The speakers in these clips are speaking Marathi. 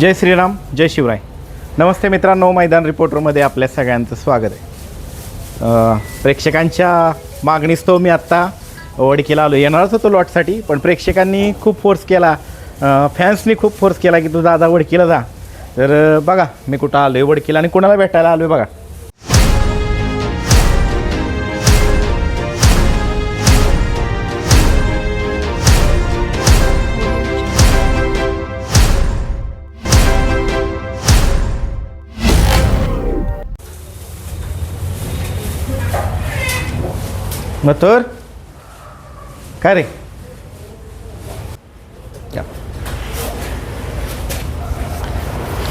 जय श्रीराम जय शिवराय. नमस्ते मित्रांनो मैदान रिपोर्टरमध्ये आपल्या सगळ्यांचं स्वागत आहे. प्रेक्षकांच्या मागणीस्तव मी आत्ता वडकीला आलो येणारच होतो लॉटसाठी पण प्रेक्षकांनी खूप फोर्स केला. फॅन्सनी खूप फोर्स केला की तू दादा वडकीला जा. तर बघा मी कुठं आलो आहे वडकीला आणि कोणाला भेटायला आलो आहे बघा. मथुर? काय रे.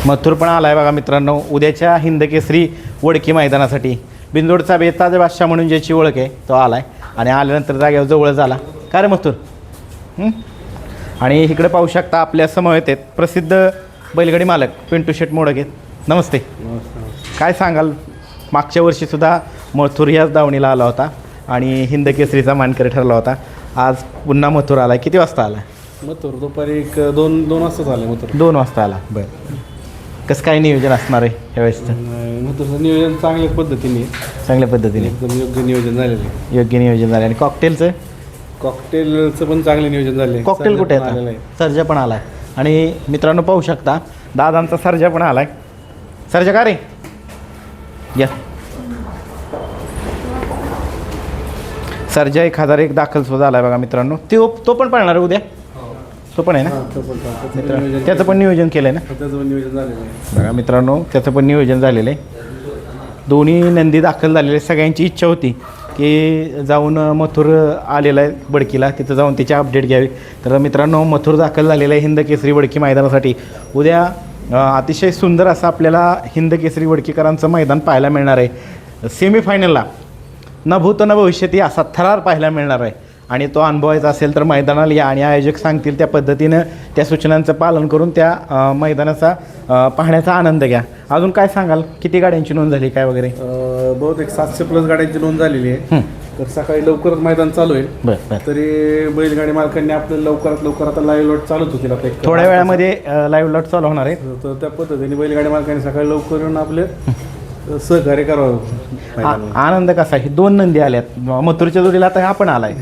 मथुर पण आलाय बघा मित्रांनो. उद्याच्या हिंदकेसरी वडकी मैदानासाठी. बिंदोडचा बेताज बादशाह म्हणून ज्याची ओळख आहे तो आलाय. आणि आल्यानंतर जागेवर जवळ झाला. काय रे मथुर? आणि इकडे पाहू शकता आपल्या समवेत आहेत प्रसिद्ध बैलगाडी मालक पिंटू शेट मोडक आहेत. नमस्ते. काय सांगाल? मागच्या वर्षीसुद्धा मथुर याच दावणीला आला होता. आणि हिंद केसरीचा मानकरी ठरला होता. आज पुन्हा मथुर आला किती वाजता आला मथुर दुपारी एक दोन दोन वाजता झाले मथुर. दोन वाजता आला. बरं. कसं काय नियोजन असणार आहे यावेळेसचं मथुरचं नियोजन चांगल्या पद्धतीने. चांगल्या पद्धतीने. एकदम योग्य नियोजन झालेलं आहे. योग्य नियोजन झालं आणि कॉकटेलचं कॉकटेलचं पण चांगले नियोजन झाले कॉकटेल कुठे आलेलं आहे आहे. सर्जा पण आलाय. आणि मित्रांनो पाहू शकता दादांचा सर्जा पण आलाय. सर्जा का रे? या. सर्जा एक हजार एक दाखल सुद्धा आलाय बघा मित्रांनो. तो तो पण पळणार आहे उद्या? तो पण आहे ना. त्याचं पण नियोजन केलं आहे ना त्याचं पण नियोजन झालेलं आहे. बघा मित्रांनो त्याचं पण नियोजन झालेलं आहे. दोन्ही नंदी दाखल झालेले. सगळ्यांची इच्छा होती की जाऊन मथुर आलेला आहे बडकीला. तिथं जाऊन त्याची अपडेट घ्यावी. तर मित्रांनो मथुर दाखल झालेलं आहे हिंद केसरी बडकी मैदानासाठी. उद्या अतिशय सुंदर असं आपल्याला हिंद केसरी वडकीकरांचं मैदान पाहायला मिळणार आहे. सेमीफायनलला न भूत न भविष्यती असा थरार पाहायला मिळणार आहे. आणि तो अनुभवायचा असेल तर मैदानाला या आणि आयोजक सांगतील त्या पद्धतीनं त्या सूचनांचं पालन करून त्या मैदानाचा पाहण्याचा आनंद घ्या. अजून काय सांगाल? किती गाड्यांची नोंद झाली काय वगैरे? बहुतेक सातशे प्लस गाड्यांची नोंद झालेली आहे. तर सकाळी लवकरच मैदान चालू आहे. तरी बैलगाडी मालकांनी आपलं लवकरात लवकर आता लाईव्ह लॉट चालूच होतील एक थोड्या वेळामध्ये लाईव्ह लॉट चालू होणार आहे तर त्या पद्धतीने बैलगाडी मालकांनी सकाळी लवकर येऊन आपले सहकार्य करावं मैदानाला. आ- आनंद कसा आहे? दोन नंदी आल्यात. मथुरच्या जोडीला आता हा पण आलाय.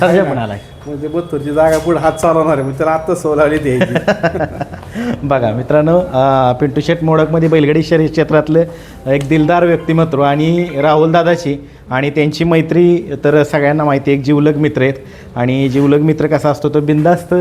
सर्जा पण आलाय. म्हणजे बत्तरची जागा पुढे हात चालवणार आहे. म्हणजे त्याला आत्ताच सोलावली द्यायची बघा मित्रांनो अं, पिंटू शेट मोडकमध्ये बैलगाडी शर्यत क्षेत्रातलं एक दिलदार व्यक्तिमत्व आणि राहुल दादाची आणि त्यांची मैत्री तर सगळ्यांना माहिती आहे एक जीवलग मित्र आहेत. आणि जीवलग मित्र कसा असतो तो बिंदास्त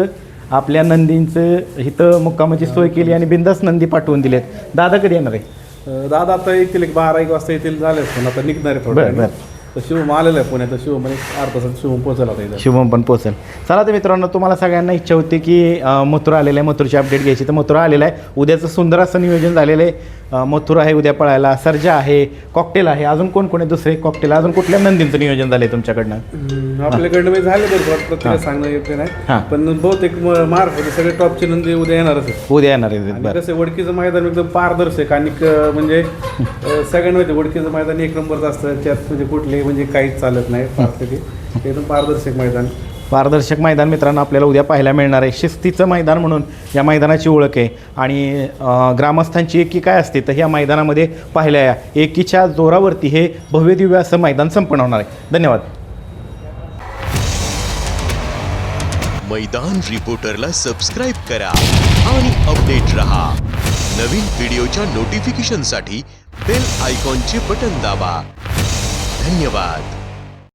आपल्या नंदींचं इथं मुक्कामाची सोय केली आणि बिंदास्त नंदी पाठवून दिलेत. दादा कधी येणार आहे? दादा आता येतील एक बारा एक वाजता येतील झाले पण आता निघणार आहे बरं, थोडं तर शिवम आलेलं आहे पुण्यात तर शिवम म्हणजे अर्धा तासात शिवम पोहोचला आता इथं. शुभम पण पोचेल चला तर मित्रांनो तुम्हाला सगळ्यांना इच्छा होती की अं, मथुरा आलेलं आहे मथुरची अपडेट घ्यायची. तर मथुरा आलेला आहे. उद्याचं सुंदर असं नियोजन झालेलं आहे. मथुर आहे उद्या पळायला. सर्जा आहे कॉकटेल आहे. अजून कोण कोण आहे दुसरे कॉकटेल अजून कुठल्या नंदींचं नियोजन झालं आहे तुमच्याकडनं आपल्याकडनं मी झाले बरं प्रत्येक सांगणं येते. नाही. पण बहुतेक म- महाराष्ट्राचे सगळे टॉपचे नंदी उद्या येणारच आहे उद्या येणार आहे कसं वडकीचं मैदान एकदम पारदर्शक आणि म्हणजे सगळ्यांना माहिती वडकीचं मैदान एक नंबरचं असतं. त्यात म्हणजे कुठले म्हणजे काहीच चालत नाही एकदम पारदर्शक मैदान. पारदर्शक मैदान मित्रांनो आपल्याला उद्या पाहायला मिळणार आहे. शिस्तीचं मैदान म्हणून या मैदानाची ओळख आहे. आणि ग्रामस्थांची एकी काय असते तर ह्या मैदानामध्ये पाहिल्या या एकीच्या जोरावरती हे भव्य दिव्य असं मैदान संपन्न होणार आहे. धन्यवाद. मैदान रिपोर्टरला सबस्क्राईब करा आणि अपडेट रहा. नवीन व्हिडिओच्या नोटिफिकेशनसाठी बेल आयकॉनचे बटन दाबा. धन्यवाद.